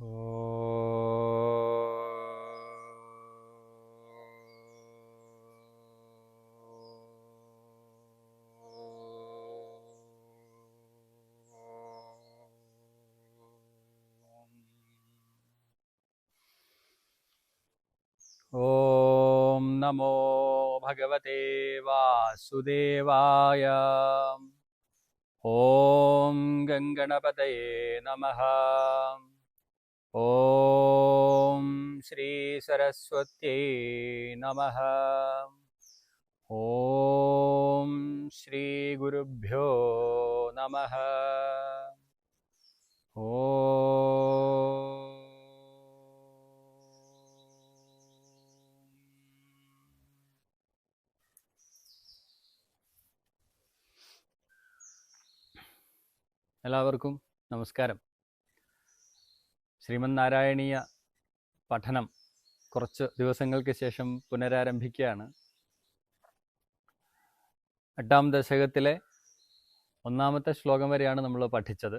ॐ नमो भगवते वासुदेवाय। ॐ गङ्गणपतये नमः। ഓം ശ്രീ സരസ്വത്യേ നമ ഓം ശ്രീ ഗുരുഭ്യോ നമ ഓ എല്ലാവർക്കും നമസ്കാരം. ശ്രീമന്നാരായണീയ പഠനം കുറച്ച് ദിവസങ്ങൾക്ക് ശേഷം പുനരാരംഭിക്കുകയാണ്. എട്ടാം ദശകത്തിലെ ഒന്നാമത്തെ ശ്ലോകം വരെയാണ് നമ്മൾ പഠിച്ചത്.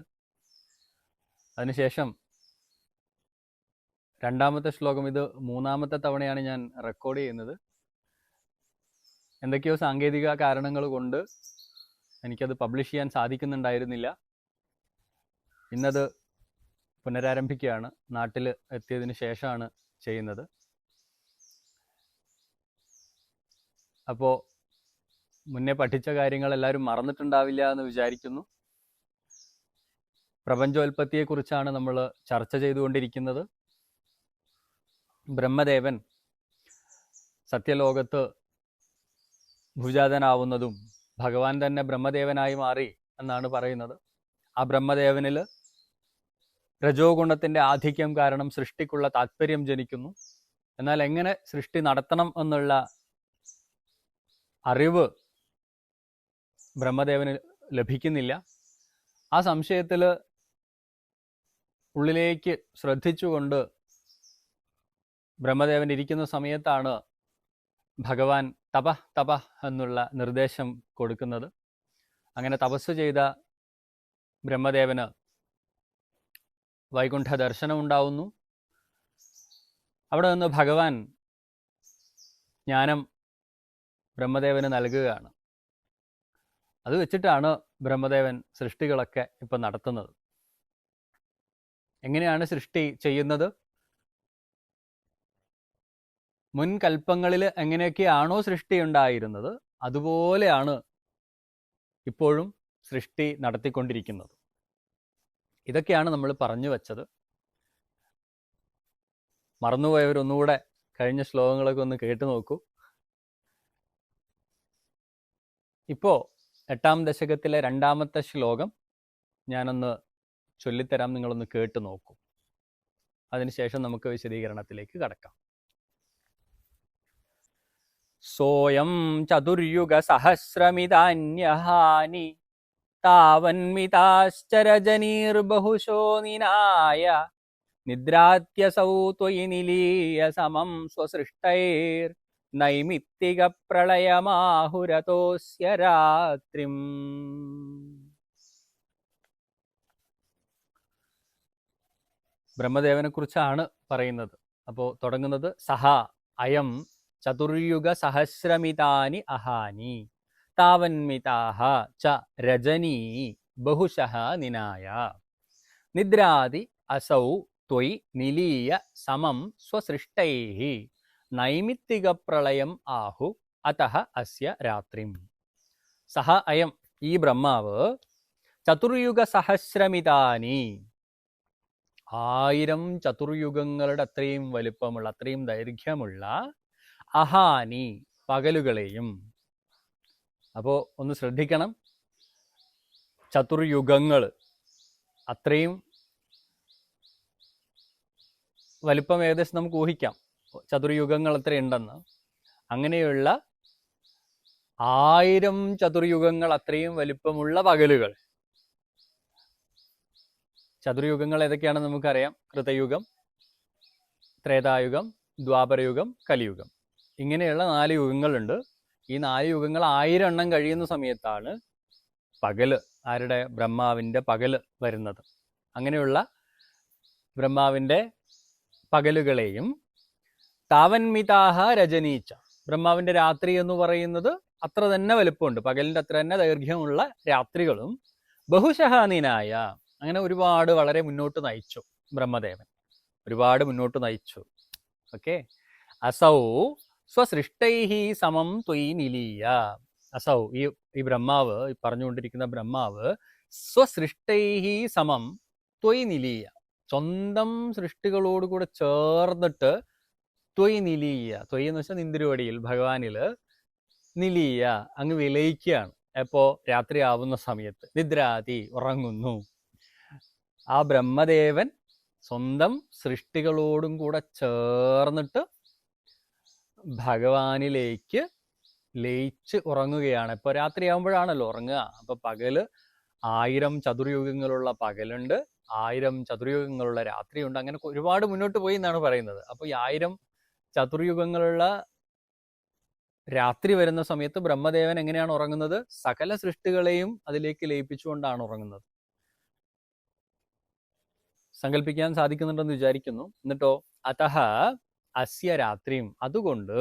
അതിനുശേഷം രണ്ടാമത്തെ ശ്ലോകം ഇത് മൂന്നാമത്തെ തവണയാണ് ഞാൻ റെക്കോർഡ് ചെയ്യുന്നത്. എന്തൊക്കെയോ സാങ്കേതിക കാരണങ്ങൾ കൊണ്ട് എനിക്കത് പബ്ലിഷ് ചെയ്യാൻ സാധിക്കുന്നുണ്ടായിരുന്നില്ല. ഇന്നത് പുനരാരംഭിക്കുകയാണ്. നാട്ടിൽ എത്തിയതിന് ശേഷമാണ് ചെയ്യുന്നത്. അപ്പോൾ മുന്നേ പഠിച്ച കാര്യങ്ങൾ എല്ലാവരും മറന്നിട്ടുണ്ടാവില്ല എന്ന് വിചാരിക്കുന്നു. പ്രപഞ്ചോൽപത്തിയെക്കുറിച്ചാണ് നമ്മൾ ചർച്ച ചെയ്തുകൊണ്ടിരിക്കുന്നത്. ബ്രഹ്മദേവൻ സത്യലോകത്ത് ഭുജാതനാവുന്നതും ഭഗവാൻ തന്നെ ബ്രഹ്മദേവനായി മാറി എന്നാണ് പറയുന്നത്. ആ ബ്രഹ്മദേവനിൽ രജോ ഗുണത്തിന്റെ ആധിക്യം കാരണം സൃഷ്ടിക്കുള്ള താല്പര്യം ജനിക്കുന്നു. എന്നാൽ എങ്ങനെ സൃഷ്ടി നടത്തണം എന്നുള്ള അറിവ് ബ്രഹ്മദേവന് ലഭിക്കുന്നില്ല. ആ സംശയത്തിൽ ഉള്ളിലേക്ക് ശ്രദ്ധിച്ചുകൊണ്ട് ബ്രഹ്മദേവൻ ഇരിക്കുന്ന സമയത്താണ് ഭഗവാൻ തപ തപ എന്നുള്ള നിർദ്ദേശം കൊടുക്കുന്നത്. അങ്ങനെ തപസ് ചെയ്ത ബ്രഹ്മദേവന് വൈകുണ്ഠ ദർശനം ഉണ്ടാവുന്നു. അവിടെ നിന്ന് ഭഗവാൻ ജ്ഞാനം ബ്രഹ്മദേവന് നൽകുകയാണ്. അത് വെച്ചിട്ടാണ് ബ്രഹ്മദേവൻ സൃഷ്ടികളൊക്കെ ഇപ്പം നടത്തുന്നത്. എങ്ങനെയാണ് സൃഷ്ടി ചെയ്യുന്നത്? മുൻകൽപ്പങ്ങളിൽ എങ്ങനെയൊക്കെയാണോ സൃഷ്ടി ഉണ്ടായിരുന്നത് അതുപോലെയാണ് ഇപ്പോഴും സൃഷ്ടി നടത്തിക്കൊണ്ടിരിക്കുന്നത്. ഇതൊക്കെയാണ് നമ്മൾ പറഞ്ഞു വച്ചത്. മറന്നുപോയവരൊന്നുകൂടെ കഴിഞ്ഞ ശ്ലോകങ്ങളൊക്കെ ഒന്ന് കേട്ടു നോക്കൂ. ഇപ്പോ എട്ടാം ദശകത്തിലെ രണ്ടാമത്തെ ശ്ലോകം ഞാനൊന്ന് ചൊല്ലിത്തരാം നിങ്ങളൊന്ന് കേട്ടു നോക്കൂ. അതിനുശേഷം നമുക്ക് വിശദീകരണത്തിലേക്ക് കടക്കാം. സോയം ചതുര്യുഗ സഹസ്രമിതാന്യഹാനി താവന്മിതാശ്ചരജനീർബഹുശോ നിനായ. നിദ്രാത്യസൗ ത്വയി നിലീയ സമം സ്വസൃഷ്ടൈർ. നൈമിത്തിക പ്രളയമാഹുരതോസ്യ രാത്രിം. ബ്രഹ്മദേവനെ കുറിച്ചാണ് പറയുന്നത്. അപ്പോൾ തുടങ്ങുന്നത് സഹ അയം ചതുർയുഗ സഹസ്രമിതാനി അഹാനി. താവന്മിതാഹ ച രജനീ ബഹുശഃ നിനായ നിദ്രാതി അസൗ ത്വയി നിലീയ സമം സ്വസൃഷ്ടൈ നൈമിത്തിക പ്രളയം ആഹു അത അസ്യ രാത്രിം സഹ അയം ഈ ബ്രഹ്മാവ് ചതുർയുഗ സഹസ്രമിതാനി ആയിരം ചതുർയുഗങ്ങളുടെ അത്രയും വലിപ്പമുള്ള അത്രയും ദൈർഘ്യമുള്ള അഹാനി പകലുകളെയും അപ്പോൾ ഒന്ന് ശ്രദ്ധിക്കണം. ചതുർയുഗങ്ങൾ അത്രയും വലിപ്പം ഏകദേശം നമുക്ക് ഊഹിക്കാം. ചതുർയുഗങ്ങൾ അത്ര ഉണ്ടെന്ന് അങ്ങനെയുള്ള ആയിരം ചതുർയുഗങ്ങൾ അത്രയും വലിപ്പമുള്ള പകലുകൾ. ചതുർയുഗങ്ങൾ ഏതൊക്കെയാണെന്ന് നമുക്കറിയാം. കൃതയുഗം ത്രേതായുഗം ദ്വാപരയുഗം കലിയുഗം. ഇങ്ങനെയുള്ള നാല് യുഗങ്ങളുണ്ട്. ഈ നാല് യുഗങ്ങൾ ആയിരം എണ്ണം കഴിയുന്ന സമയത്താണ് പകൽ ആരുടെ? ബ്രഹ്മാവിന്റെ പകൽ വരുന്നത്. അങ്ങനെയുള്ള ബ്രഹ്മാവിന്റെ പകലുകളെയും താവന്മിതാഹ രജനീച്ച. ബ്രഹ്മാവിന്റെ രാത്രി എന്ന് പറയുന്നത് അത്ര തന്നെ വലുപ്പമുണ്ട്. പകലിന്റെ അത്ര തന്നെ ദൈർഘ്യമുള്ള രാത്രികളും ബഹുശഹാനീനായ അങ്ങനെ ഒരുപാട് വളരെ മുന്നോട്ട് നയിച്ചു ബ്രഹ്മദേവൻ. ഒരുപാട് മുന്നോട്ട് നയിച്ചു. ഓക്കെ? അസൗ സ്വസൃഷ്ടൈഹി സമം ത്വയി നിലീയ. അസൗ ഈ ഈ ബ്രഹ്മാവ് ഈ പറഞ്ഞുകൊണ്ടിരിക്കുന്ന ബ്രഹ്മാവ് സ്വസൃഷ്ടൈഹി സമം ത്വയി നിലീയ. സ്വന്തം സൃഷ്ടികളോട് കൂടെ ചേർന്നിട്ട് ത്വയി നിലീയ. ത്വയി എന്ന് വെച്ചാൽ നിന്തിരുവടിയിൽ ഭഗവാനിൽ നിലീയ. അങ്ങ് വിലയിക്കുകയാണ്. രാത്രി ആവുന്ന സമയത്ത്. നിദ്രാതി ഉറങ്ങുന്നു. ആ ബ്രഹ്മദേവൻ സ്വന്തം സൃഷ്ടികളോടും കൂടെ ചേർന്നിട്ട് ഭഗവാനിലേക്ക് ലയിച്ച് ഉറങ്ങുകയാണ്. ഇപ്പോൾ രാത്രിയാകുമ്പോഴാണല്ലോ ഉറങ്ങുക. അപ്പൊ പകൽ ആയിരം ചതുർയുഗങ്ങളുള്ള പകലുണ്ട്. ആയിരം ചതുർയുഗങ്ങളുള്ള രാത്രിയുണ്ട്. അങ്ങനെ ഒരുപാട് മുന്നോട്ട് പോയി എന്നാണ് പറയുന്നത്. അപ്പൊ ഈ ആയിരം ചതുർയുഗങ്ങളുള്ള രാത്രി വരുന്ന സമയത്ത് ബ്രഹ്മദേവൻ എങ്ങനെയാണ് ഉറങ്ങുന്നത്? സകല സൃഷ്ടികളെയും അതിലേക്ക് ലയിപ്പിച്ചുകൊണ്ടാണ് ഉറങ്ങുന്നത്. സങ്കല്പിക്കാൻ സാധിക്കുന്നുണ്ടെന്ന് വിചാരിക്കുന്നു. എന്നിട്ടോ അതഹ അസ്യ രാത്രിയും അതുകൊണ്ട്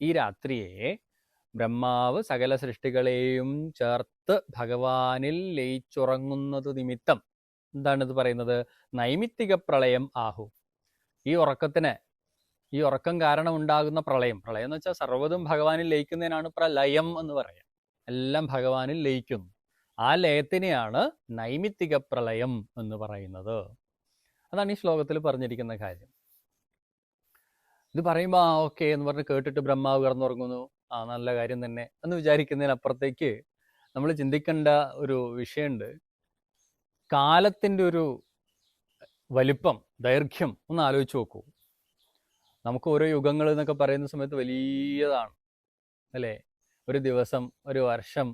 ഈ രാത്രിയെ ബ്രഹ്മാവ് സകല സൃഷ്ടികളെയും ചേർത്ത് ഭഗവാനിൽ ലയിച്ചുറങ്ങുന്നത് നിമിത്തം എന്താണ് പറയുന്നത്? നൈമിത്തിക പ്രളയം ആഹു. ഈ ഉറക്കത്തിന് ഈ ഉറക്കം കാരണം ഉണ്ടാകുന്ന പ്രളയം. പ്രളയം എന്ന് വെച്ചാൽ സർവതും ഭഗവാനിൽ ലയിക്കുന്നതിനാണ് പ്രലയം എന്ന് പറയാം. എല്ലാം ഭഗവാനിൽ ലയിക്കുന്നു. ആ ലയത്തിനെയാണ് നൈമിത്തിക പ്രളയം എന്ന് പറയുന്നത്. അതാണ് ഈ ശ്ലോകത്തിൽ പറഞ്ഞിരിക്കുന്ന കാര്യം. ഇത് പറയുമ്പോൾ ആ ഓക്കെ എന്ന് പറഞ്ഞ് കേട്ടിട്ട് ബ്രഹ്മാവ് കിടന്നുറങ്ങുന്നു. ആ നല്ല കാര്യം തന്നെ എന്ന് വിചാരിക്കുന്നതിനപ്പുറത്തേക്ക് നമ്മൾ ചിന്തിക്കേണ്ട ഒരു വിഷയമുണ്ട്. കാലത്തിന്റെ ഒരു വലിപ്പം ദൈർഘ്യം ഒന്ന് ആലോചിച്ച് നോക്കൂ. നമുക്ക് ഓരോ യുഗങ്ങൾ എന്നൊക്കെ പറയുന്ന സമയത്ത് വലിയതാണ് അല്ലേ? ഒരു ദിവസം ഒരു വർഷം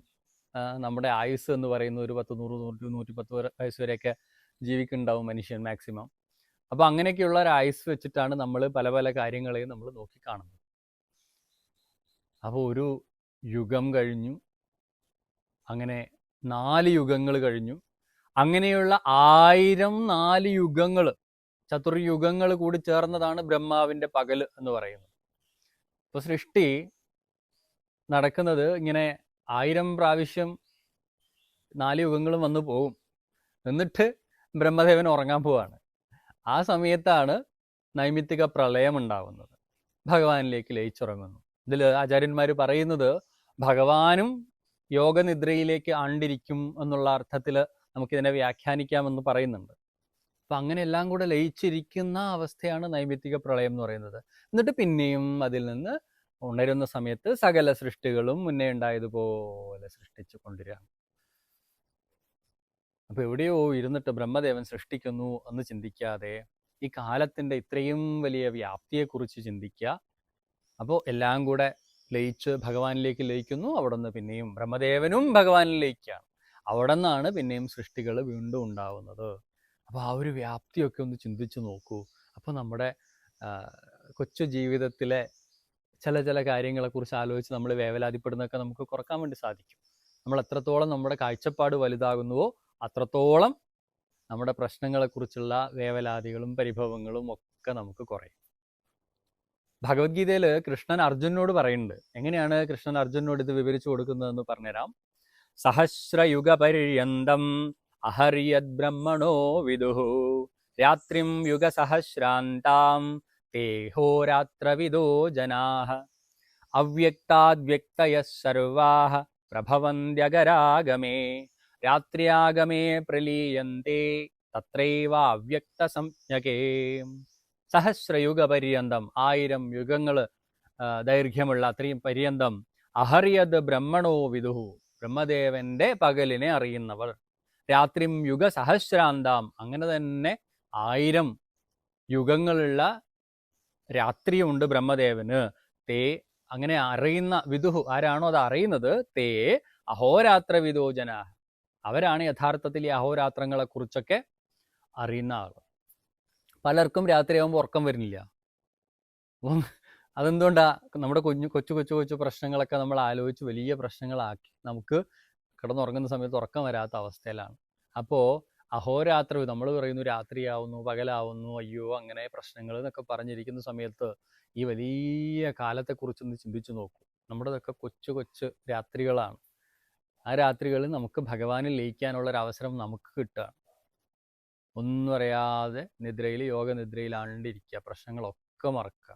നമ്മുടെ ആയുസ് എന്ന് പറയുന്ന ഒരു പത്ത് നൂറ് നൂറ്റി നൂറ്റി പത്ത് വയസ്സ് വരെയൊക്കെ ജീവിക്കുന്നുണ്ടാവും മനുഷ്യൻ മാക്സിമം. അപ്പോൾ അങ്ങനെയൊക്കെയുള്ള ഒരു ആയുസ് വെച്ചിട്ടാണ് നമ്മൾ പല പല കാര്യങ്ങളെയും നമ്മൾ നോക്കിക്കാണുന്നത്. അപ്പോൾ ഒരു യുഗം കഴിഞ്ഞു. അങ്ങനെ നാല് യുഗങ്ങൾ കഴിഞ്ഞു. അങ്ങനെയുള്ള ആയിരം നാല് യുഗങ്ങൾ ചതുർയുഗങ്ങൾ കൂടി ചേർന്നതാണ് ബ്രഹ്മാവിന്റെ പകൽ എന്ന് പറയുന്നത്. ഇപ്പോൾ സൃഷ്ടി നടക്കുന്നത് ഇങ്ങനെ ആയിരം പ്രാവശ്യം നാല് യുഗങ്ങളും വന്നു പോകും. എന്നിട്ട് ബ്രഹ്മദേവൻ ഉറങ്ങാൻ പോവാണ്. ആ സമയത്താണ് നൈമിത്തിക പ്രളയം ഉണ്ടാകുന്നത് ഭഗവാനിലേക്ക് ലയിച്ചുറങ്ങുന്നു. ഇതിൽ ആചാര്യന്മാർ പറയുന്നത് ഭഗവാനും യോഗനിദ്രയിലേക്ക് ആണ്ടിരിക്കും എന്നുള്ള അർത്ഥത്തിൽ നമുക്കിതിനെ വ്യാഖ്യാനിക്കാമെന്ന് പറയുന്നുണ്ട്. അപ്പം അങ്ങനെ എല്ലാം കൂടെ ലയിച്ചിരിക്കുന്ന അവസ്ഥയാണ് നൈമിത്തിക പ്രളയം എന്ന് പറയുന്നത്. എന്നിട്ട് പിന്നെയും അതിൽ നിന്ന് ഉണരുന്ന സമയത്ത് സകല സൃഷ്ടികളും മുന്നേ ഉണ്ടായതുപോലെ സൃഷ്ടിച്ചു കൊണ്ടുവരികയാണ് അപ്പൊ എവിടെയോ ഇരുന്നിട്ട് ബ്രഹ്മദേവൻ സൃഷ്ടിക്കുന്നു എന്ന് ചിന്തിക്കാതെ ഈ കാലത്തിന്റെ ഇത്രയും വലിയ വ്യാപ്തിയെക്കുറിച്ച് ചിന്തിക്കുക അപ്പോൾ എല്ലാം കൂടെ ലയിച്ച് ഭഗവാനിലേക്ക് ലയിക്കുന്നു. അവിടെ നിന്ന് പിന്നെയും ബ്രഹ്മദേവനും ഭഗവാനിൽ ലയിക്കുകയാണ് അവിടെ നിന്നാണ് പിന്നെയും സൃഷ്ടികൾ വീണ്ടും ഉണ്ടാവുന്നത്. അപ്പോൾ ആ ഒരു വ്യാപ്തിയൊക്കെ ഒന്ന് ചിന്തിച്ചു നോക്കൂ. അപ്പോൾ നമ്മുടെ കൊച്ചു ജീവിതത്തിലെ ചില ചില കാര്യങ്ങളെക്കുറിച്ച് ആലോചിച്ച് നമ്മൾ വേവലാതിപ്പെടുന്നതൊക്കെ നമുക്ക് കുറയ്ക്കാൻ വേണ്ടി സാധിക്കും. നമ്മൾ എത്രത്തോളം നമ്മുടെ കാഴ്ചപ്പാട് വലുതാകുന്നുവോ അത്രത്തോളം നമ്മുടെ പ്രശ്നങ്ങളെക്കുറിച്ചുള്ള വേവലാതികളും പരിഭവങ്ങളും ഒക്കെ നമുക്ക് കുറയും. ഭഗവത്ഗീതയിൽ കൃഷ്ണൻ അർജുനോട് പറയുന്നുണ്ട്. എങ്ങനെയാണ് കൃഷ്ണൻ അർജുനോട് ഇത് വിവരിച്ചു കൊടുക്കുന്നതെന്ന് പറഞ്ഞുതരാം. സഹസ്രയുഗ പര്യന്തം അഹരിയത് ബ്രഹ്മണോ വിദുഹു രാത്രിം യുഗസഹസ്രാന്താം സഹസ്രാന്താം തേഹോരാത്രവിദോ ജനാഹ. അവ്യക്താദ്വ്യക്തയ സർവാഹ. പ്രഭവന്ത്യഗരാഗമേ. രാത്ര്യാഗമേ പ്രലീയന്തേ തത്രൈവ അവ്യക്തസംജ്ഞകേ സഹസ്രയുഗപര്യന്തം ആയിരം യുഗങ്ങൾ ദൈർഘ്യമുള്ള അത്രയും പര്യന്തം. അഹറിയത് ബ്രഹ്മണോ വിദുഹു ബ്രഹ്മദേവന്റെ പകലിനെ അറിയുന്നവർ. രാത്രിം യുഗ സഹസ്രാന്താം അങ്ങനെ തന്നെ ആയിരം യുഗങ്ങളുള്ള രാത്രിയുണ്ട് ബ്രഹ്മദേവന്. തേ അങ്ങനെ അറിയുന്ന വിദുഹു ആരാണോ അത് അറിയുന്നത് തേ അഹോരാത്ര വിദോജന അവരാണ് യഥാർത്ഥത്തിൽ ഈ അഹോരാത്രങ്ങളെ കുറിച്ചൊക്കെ അറിയുന്ന ആൾ പലർക്കും രാത്രിയാകുമ്പോൾ ഉറക്കം വരുന്നില്ല. അപ്പം അതെന്തുകൊണ്ടാ നമ്മുടെ കുഞ്ഞു കൊച്ചു കൊച്ചു കൊച്ചു പ്രശ്നങ്ങളൊക്കെ നമ്മൾ ആലോചിച്ച് വലിയ പ്രശ്നങ്ങളാക്കി. നമുക്ക് കിടന്നുറങ്ങുന്ന സമയത്ത് ഉറക്കം വരാത്ത അവസ്ഥയിലാണ്. അപ്പോൾ അഹോരാത്രി നമ്മൾ പറയുന്നു രാത്രിയാവുന്നു പകലാവുന്നു അയ്യോ അങ്ങനെ പ്രശ്നങ്ങൾ എന്നൊക്കെ പറഞ്ഞിരിക്കുന്ന സമയത്ത് ഈ വലിയ കാലത്തെക്കുറിച്ചൊന്ന് ചിന്തിച്ചു നോക്കൂ. നമ്മുടെതൊക്കെ കൊച്ചു കൊച്ചു രാത്രികളാണ്. ആ രാത്രികളിൽ നമുക്ക് ഭഗവാനിൽ ലയിക്കാനുള്ള ഒരു അവസരം നമുക്ക് കിട്ടുകയാണ്. ഒന്നും അറിയാതെ നിദ്രയിൽ യോഗ നിദ്രയിലാണ്ടിരിക്കുക പ്രശ്നങ്ങളൊക്കെ മറക്കുക.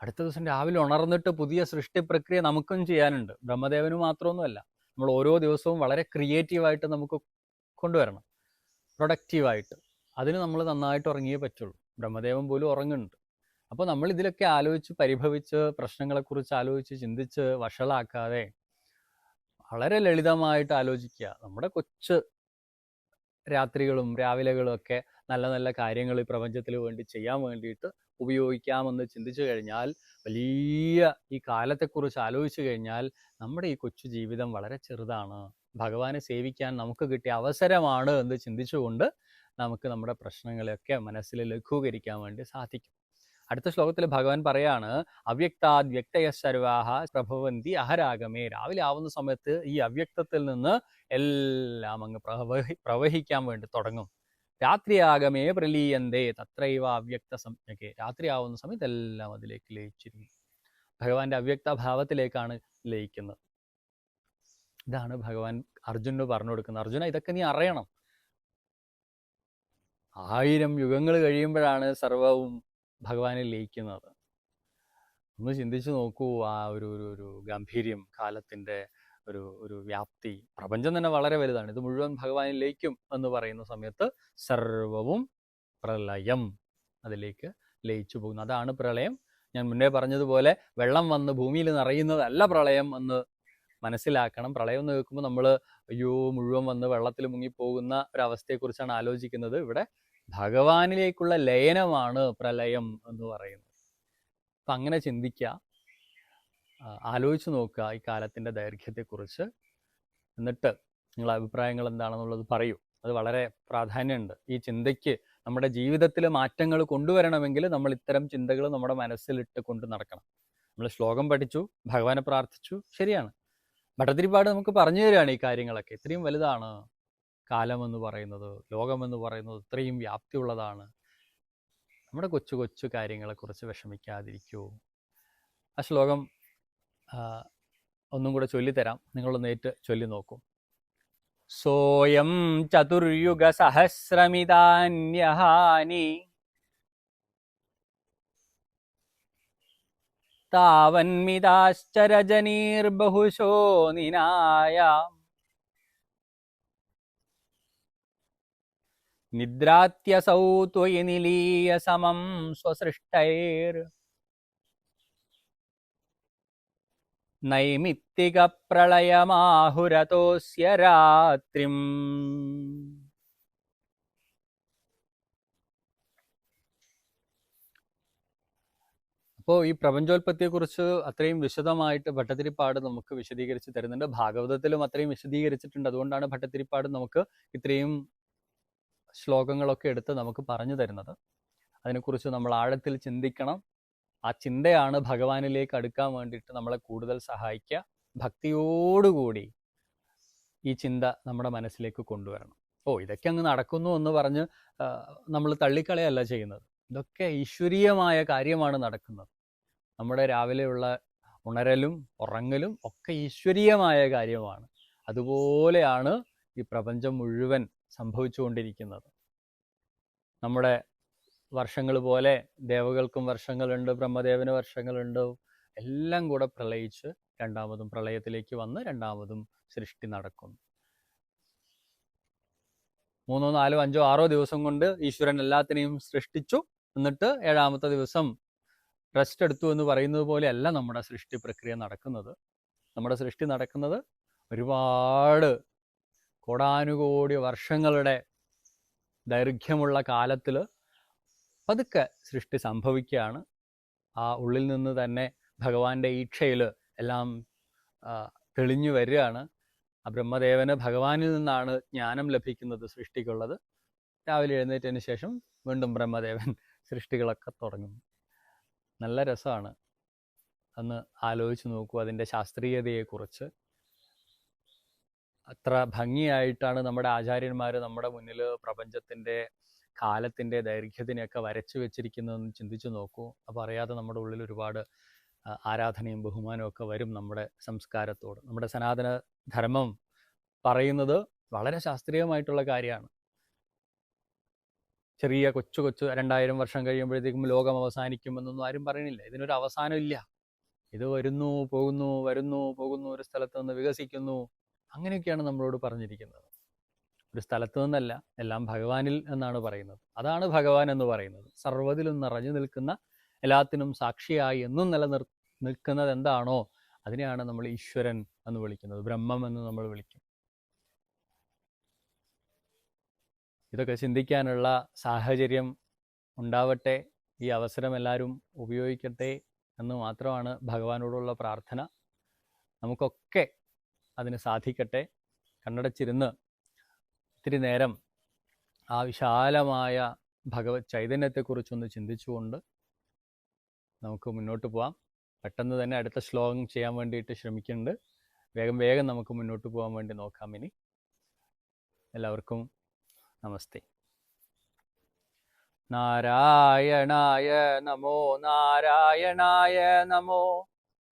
അടുത്ത ദിവസം രാവിലെ ഉണർന്നിട്ട് പുതിയ സൃഷ്ടി പ്രക്രിയ നമുക്കും ചെയ്യാനുണ്ട്. ബ്രഹ്മദേവന് മാത്രമൊന്നുമല്ല നമ്മൾ ഓരോ ദിവസവും വളരെ ക്രിയേറ്റീവായിട്ട് നമുക്ക് കൊണ്ടുവരണം. പ്രൊഡക്റ്റീവായിട്ട്. അതിന് നമ്മൾ നന്നായിട്ട് ഉറങ്ങിയേ പറ്റുള്ളൂ. ബ്രഹ്മദേവൻ പോലും ഉറങ്ങുന്നുണ്ട്. അപ്പോൾ നമ്മൾ ഇതിലൊക്കെ ആലോചിച്ച് പരിഭവിച്ച് പ്രശ്നങ്ങളെക്കുറിച്ച് ആലോചിച്ച് ചിന്തിച്ച് വഷളാക്കാതെ വളരെ ലളിതമായിട്ട് ആലോചിക്കുക. നമ്മുടെ കൊച്ചു രാത്രികളും രാവിലെകളും ഒക്കെ നല്ല നല്ല കാര്യങ്ങൾ ഈ പ്രപഞ്ചത്തിൽ വേണ്ടി ചെയ്യാൻ വേണ്ടിയിട്ട് ഉപയോഗിക്കാമെന്ന് ചിന്തിച്ചു കഴിഞ്ഞാൽ വലിയ ഈ കാലത്തെക്കുറിച്ച് ആലോചിച്ചു കഴിഞ്ഞാൽ നമ്മുടെ ഈ കൊച്ചു ജീവിതം വളരെ ചെറുതാണ്. ഭഗവാനെ സേവിക്കാൻ നമുക്ക് കിട്ടിയ അവസരമാണ് എന്ന് ചിന്തിച്ചുകൊണ്ട് നമുക്ക് നമ്മുടെ പ്രശ്നങ്ങളെയൊക്കെ മനസ്സിൽ ലഘൂകരിക്കാൻ വേണ്ടി സാധിക്കും. അടുത്ത ശ്ലോകത്തിൽ ഭഗവാൻ പറയാണ് അവ്യക്താദ് വ്യക്തയ സർവാഹ പ്രഭവന്തി അഹരാഗമേ രാവിലെ ആവുന്ന സമയത്ത് ഈ അവ്യക്തത്തിൽ നിന്ന് എല്ലാം അങ്ങ് പ്രവഹി പ്രവഹിക്കാൻ വേണ്ടി തുടങ്ങും. രാത്രിയാകമേ പ്രലീയന്തേ തത്രൈവ അവ്യക്ത സംജ്ഞകെ രാത്രി ആവുന്ന സമയത്ത് എല്ലാം അതിലേക്ക് ലയിച്ചിരുന്നു ഭഗവാന്റെ അവ്യക്ത ഭാവത്തിലേക്കാണ് ലയിക്കുന്നത്. ഇതാണ് ഭഗവാൻ അർജുനന് പറഞ്ഞു കൊടുക്കുന്നത്. അർജുന ഇതൊക്കെ നീ അറിയണം. ആയിരം യുഗങ്ങൾ കഴിയുമ്പോഴാണ് സർവവും ഭഗവാനിൽ ലയിക്കുന്നത്. ഒന്ന് ചിന്തിച്ചു നോക്കൂ ആ ഒരു ഒരു ഒരു ഗാംഭീര്യം കാലത്തിന്റെ ഒരു ഒരു വ്യാപ്തി പ്രപഞ്ചം തന്നെ വളരെ വലുതാണ്. ഇത് മുഴുവൻ ഭഗവാനിൽ ലയിക്കും എന്ന് പറയുന്ന സമയത്ത് സർവവും പ്രളയം അതിലേക്ക് ലയിച്ചു പോകുന്നു. അതാണ് പ്രളയം. ഞാൻ മുന്നേ പറഞ്ഞതുപോലെ വെള്ളം വന്ന് ഭൂമിയിൽ നിറയുന്നതല്ല പ്രളയം എന്ന് മനസ്സിലാക്കണം. പ്രളയം എന്ന് കേൾക്കുമ്പോൾ നമ്മൾ അയ്യോ മുഴുവൻ വന്ന് വെള്ളത്തിൽ മുങ്ങിപ്പോകുന്ന ഒരവസ്ഥയെക്കുറിച്ചാണ് ആലോചിക്കുന്നത്. ഇവിടെ ഭഗവാനിലേക്കുള്ള ലയനമാണ് പ്രളയം എന്ന് പറയുന്നത്. അപ്പം അങ്ങനെ ചിന്തിക്കുക. ആലോചിച്ച് നോക്കുക ഈ കാലത്തിന്റെ ദൈർഘ്യത്തെക്കുറിച്ച്. എന്നിട്ട് നിങ്ങളുടെ അഭിപ്രായങ്ങൾ എന്താണെന്നുള്ളത് പറയൂ. അത് വളരെ പ്രാധാന്യമുണ്ട്. ഈ ചിന്തയ്ക്ക് നമ്മുടെ ജീവിതത്തിൽ മാറ്റങ്ങൾ കൊണ്ടുവരണമെങ്കിൽ നമ്മൾ ഇത്തരം ചിന്തകൾ നമ്മുടെ മനസ്സിലിട്ട് കൊണ്ട് നടക്കണം. നമ്മൾ ശ്ലോകം പഠിച്ചു ഭഗവാനെ പ്രാർത്ഥിച്ചു ശരിയാണ്. ഭട്ടതിരിപ്പാട് നമുക്ക് പറഞ്ഞു തരികയാണ് ഈ കാര്യങ്ങളൊക്കെ. ഇത്രയും വലുതാണ്. കാലം എന്ന് പറയുന്നത് ലോകമെന്ന് പറയുന്നത് ഇത്രയും വ്യാപ്തിയുള്ളതാണ്. നമ്മുടെ കൊച്ചു കൊച്ചു കാര്യങ്ങളെക്കുറിച്ച് വിഷമിക്കാതിരിക്കൂ. ആ ശ്ലോകം ഒന്നും കൂടെ ചൊല്ലിത്തരാം. നിങ്ങളൊന്ന് ഏറ്റ് ചൊല്ലി നോക്കൂ. സോയം ചതുർയുഗ സഹസ്രമിതാന്യഹാനി താവന്മിതാശ്ചരജനീർബഹുശോ നിനായ നിദ്രാത്യസൗ ത്വയി നിലീയ സമം സ്വസൃഷ്ടൈർ. നൈമിത്തിക പ്രളയമാഹുരതോസ്യ രാത്രിം. അപ്പോൾ ഈ പ്രപഞ്ചോൽപ്പത്തിയെക്കുറിച്ച് അത്രയും വിശദമായിട്ട് ഭട്ടതിരിപ്പാട് നമുക്ക് വിശദീകരിച്ച് തരുന്നുണ്ട്. ഭാഗവതത്തിലും അത്രയും വിശദീകരിച്ചിട്ടുണ്ട്. അതുകൊണ്ടാണ് ഭട്ടതിരിപ്പാട് നമുക്ക് ഇത്രയും ശ്ലോകങ്ങളൊക്കെ എടുത്ത് നമുക്ക് പറഞ്ഞു തരുന്നത്. അതിനെക്കുറിച്ച് നമ്മൾ ആഴത്തിൽ ചിന്തിക്കണം. ആ ചിന്തയാണ് ഭഗവാനിലേക്ക് അടുക്കാൻ വേണ്ടിയിട്ട് നമ്മളെ കൂടുതൽ സഹായിക്കുക. ഭക്തിയോടുകൂടി ഈ ചിന്ത നമ്മുടെ മനസ്സിലേക്ക് കൊണ്ടുവരണം. ഓ ഇതൊക്കെ അങ്ങ് നടക്കുന്നു എന്ന് പറഞ്ഞ് നമ്മൾ തള്ളിക്കളയല്ല ചെയ്യുന്നത്. ഇതൊക്കെ ഈശ്വരീയമായ കാര്യമാണ് നടക്കുന്നത്. നമ്മുടെ രാവിലെയുള്ള ഉണരലും ഉറങ്ങലും ഒക്കെ ഈശ്വരീയമായ കാര്യമാണ്. അതുപോലെയാണ് ഈ പ്രപഞ്ചം മുഴുവൻ സംഭവിച്ചുകൊണ്ടിരിക്കുന്നത്. നമ്മുടെ വർഷങ്ങൾ പോലെ ദേവകൾക്കും വർഷങ്ങളുണ്ട് ബ്രഹ്മദേവന് വർഷങ്ങളുണ്ട് എല്ലാം കൂടെ പ്രളയിച്ച് രണ്ടാമതും പ്രളയത്തിലേക്ക് വന്ന് രണ്ടാമതും സൃഷ്ടി നടക്കുന്നു. മൂന്നോ നാലോ അഞ്ചോ ആറോ ദിവസം കൊണ്ട് ഈശ്വരൻ എല്ലാത്തിനെയും സൃഷ്ടിച്ചു. എന്നിട്ട് ഏഴാമത്തെ ദിവസം റെസ്റ്റ് എടുത്തു എന്ന് പറയുന്നത് പോലെയല്ല നമ്മുടെ സൃഷ്ടി പ്രക്രിയ നടക്കുന്നത്. നമ്മുടെ സൃഷ്ടി നടക്കുന്നത് ഒരുപാട് കോടാനുകോടി വർഷങ്ങളുടെ ദൈർഘ്യമുള്ള കാലത്തിൽ പതുക്കെ സൃഷ്ടി സംഭവിക്കുകയാണ്. ആ ഉള്ളിൽ നിന്ന് തന്നെ ഭഗവാന്റെ ഈക്ഷയിൽ എല്ലാം തെളിഞ്ഞു വരികയാണ്. ആ ബ്രഹ്മദേവന് ഭഗവാനിൽ നിന്നാണ് ജ്ഞാനം ലഭിക്കുന്നത് സൃഷ്ടിക്കുള്ളത്. രാവിലെ എഴുന്നേറ്റതിന് ശേഷം വീണ്ടും ബ്രഹ്മദേവൻ സൃഷ്ടികളൊക്കെ തുടങ്ങുന്നു നല്ല രസമാണ്. അന്ന് ആലോചിച്ച് നോക്കൂ അതിന്റെ ശാസ്ത്രീയതയെക്കുറിച്ച്. അത്ര ഭംഗിയായിട്ടാണ് നമ്മുടെ ആചാര്യന്മാർ നമ്മുടെ മുന്നിൽ പ്രപഞ്ചത്തിന്റെ കാലത്തിന്റെ ദൈർഘ്യത്തിനെയൊക്കെ വരച്ചു വെച്ചിരിക്കുന്നതെന്ന് ചിന്തിച്ചു നോക്കൂ. അപ്പോൾ അറിയാതെ നമ്മുടെ ഉള്ളിൽ ഒരുപാട് ആരാധനയും ബഹുമാനവും ഒക്കെ വരും നമ്മുടെ സംസ്കാരത്തോട്. നമ്മുടെ സനാതന ധർമ്മം പറയുന്നത് വളരെ ശാസ്ത്രീയമായിട്ടുള്ള കാര്യമാണ്. ചെറിയ കൊച്ചു കൊച്ചു രണ്ടായിരം വർഷം കഴിയുമ്പോഴത്തേക്കും ലോകം അവസാനിക്കുമെന്നൊന്നും ആരും പറയുന്നില്ല. ഇതിനൊരു അവസാനമില്ല. ഇത് വരുന്നു പോകുന്നു വരുന്നു പോകുന്നു ഒരു സ്ഥലത്ത് നിന്ന് വികസിക്കുന്നു. അങ്ങനെയൊക്കെയാണ് നമ്മളോട് പറഞ്ഞിരിക്കുന്നത്. ഒരു സ്ഥലത്തു നിന്നല്ല എല്ലാം ഭഗവാനിൽ എന്നാണ് പറയുന്നത്. അതാണ് ഭഗവാൻ എന്ന് പറയുന്നത്. സർവതിലും നിറഞ്ഞു നിൽക്കുന്ന എല്ലാത്തിനും സാക്ഷിയായി എന്നും നിലനിർ നിൽക്കുന്നത് എന്താണോ അതിനെയാണ് നമ്മൾ ഈശ്വരൻ എന്ന് വിളിക്കുന്നത്. ബ്രഹ്മം എന്ന് നമ്മൾ വിളിക്കും. ഇതൊക്കെ ചിന്തിക്കാനുള്ള സാഹചര്യം ഉണ്ടാവട്ടെ ഈ അവസരം എല്ലാവരും ഉപയോഗിക്കട്ടെ എന്ന് മാത്രമാണ് ഭഗവാനോടുള്ള പ്രാർത്ഥന. നമുക്കൊക്കെ അതിന് സാധിക്കട്ടെ. കണ്ണടച്ചിരുന്ന് ഒത്തിരി നേരം ആ വിശാലമായ ഭഗവത് ചൈതന്യത്തെക്കുറിച്ചൊന്ന് ചിന്തിച്ചുകൊണ്ട് നമുക്ക് മുന്നോട്ട് പോവാം. പെട്ടെന്ന് തന്നെ അടുത്ത ശ്ലോകം ചെയ്യാൻ വേണ്ടിയിട്ട് ശ്രമിക്കുന്നുണ്ട്. വേഗം വേഗം നമുക്ക് മുന്നോട്ട് പോകാൻ വേണ്ടി നോക്കാം ഇനി. എല്ലാവർക്കും നമസ്തേ. നാരായണായ നമോ നാരായണായ നമോ.